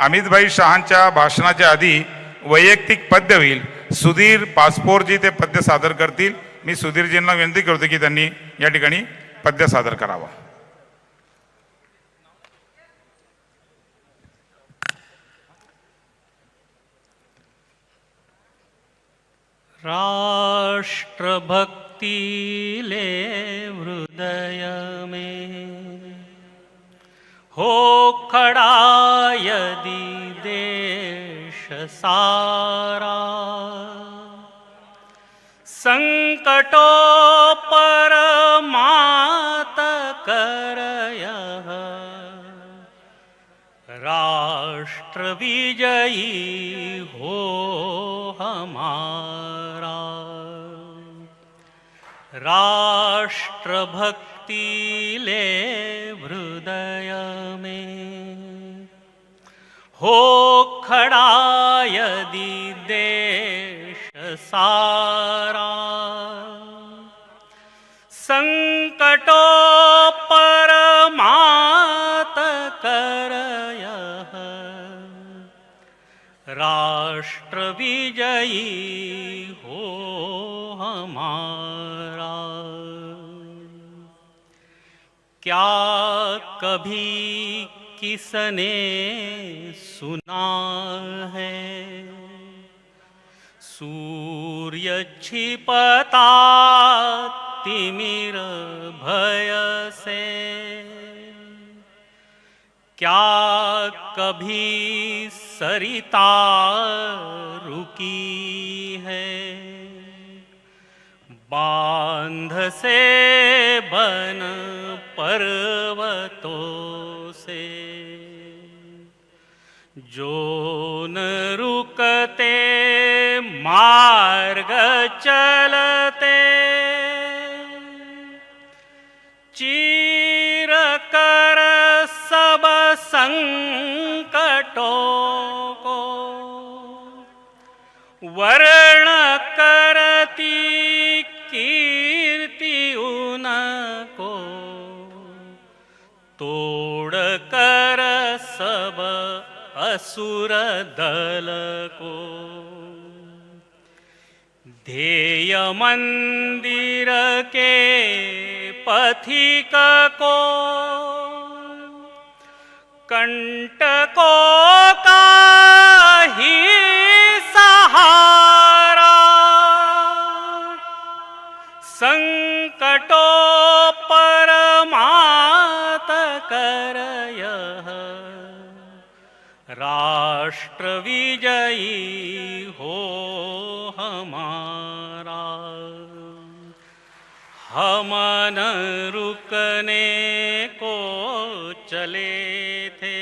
अमितभाई शहांच्या भाषणाच्या आधी वैयक्तिक पद्य होईल. सुधीर पासपोरजी ते पद्य सादर करतील. मी सुधीरजींना विनंती करतो की त्यांनी या ठिकाणी पद्य सादर करावं. राष्ट्रभक्तीले हो खड़ा यदि देश सारा। संकटों पर मात कर यह राष्ट्र विजयी हो हमारा। राष्ट्रभक्ति ले हृदय में हो खड़ा यदि देश सारा। संकटों पर मात कर राष्ट्र विजयी हो हमारा। क्या कभी किसने सुना है? सूर्य छिपता तिमिर भय से। क्या कभी सरिता रुकी है? बाँध से बन पर्वतों से। जो न रुकते मार्ग चलते, चीर कर सब संकटों को, वर्ण असुर दल को ध्येय मंदिर के पथिक को कंटकों का ही राष्ट्र विजयी हो हमारा। हम न रुकने को चले थे।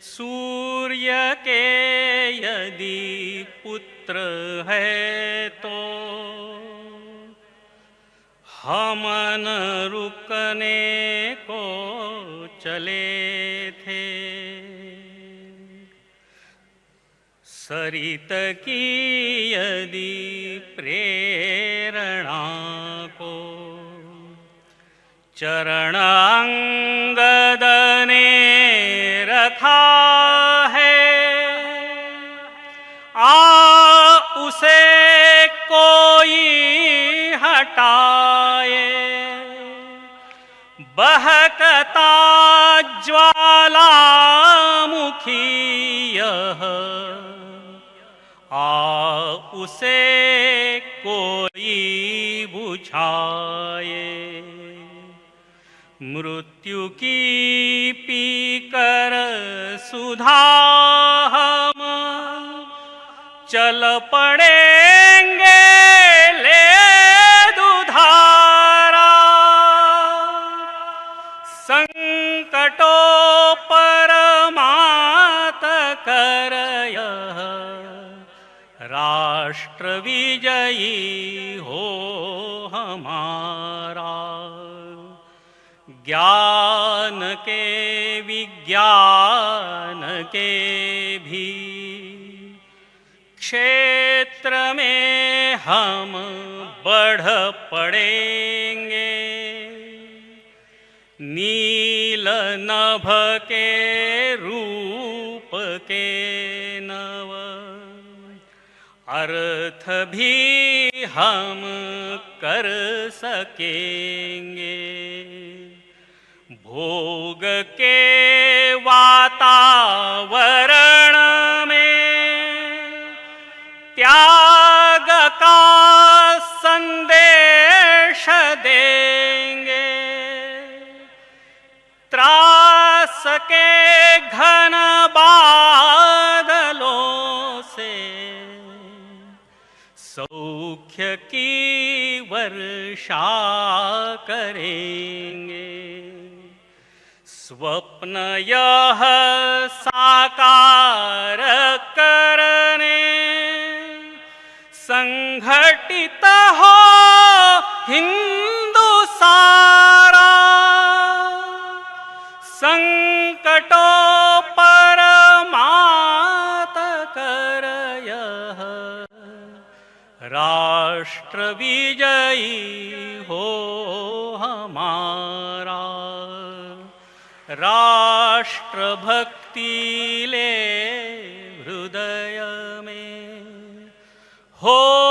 सूर्य के यदि पुत्र है तो हम न रुकने को चले थे। सरित की यदि प्रेरणा को चरण अंगद ने रखा है, आ उसे कोई हटाए, बहकता ज्वालामुखी बुझाए मृत्यु की पीकर सुधा हम चल पड़ेंगे ले दुधारा। संकटों पर मात कर राष्ट्र विजयी हो। हमारा। ज्ञान के विज्ञान के भी क्षेत्र में हम बढ़ पड़ेंगे। नील नभ के रूप के नव अर्थ भी हम कर सकेंगे। भोग के सौख्य की वर्षा करेंगे। स्वप्न यह साकार करने संघटित राष्ट्र विजयी हो हमारा। राष्ट्र भक्ति ले हृदय में हो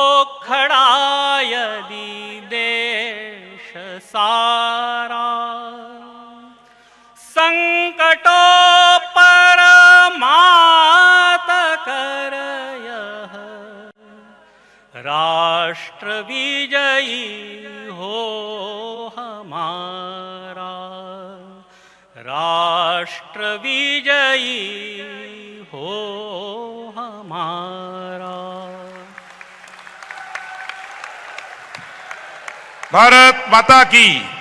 राष्ट्र विजयी हो हमारा। भारत माता की।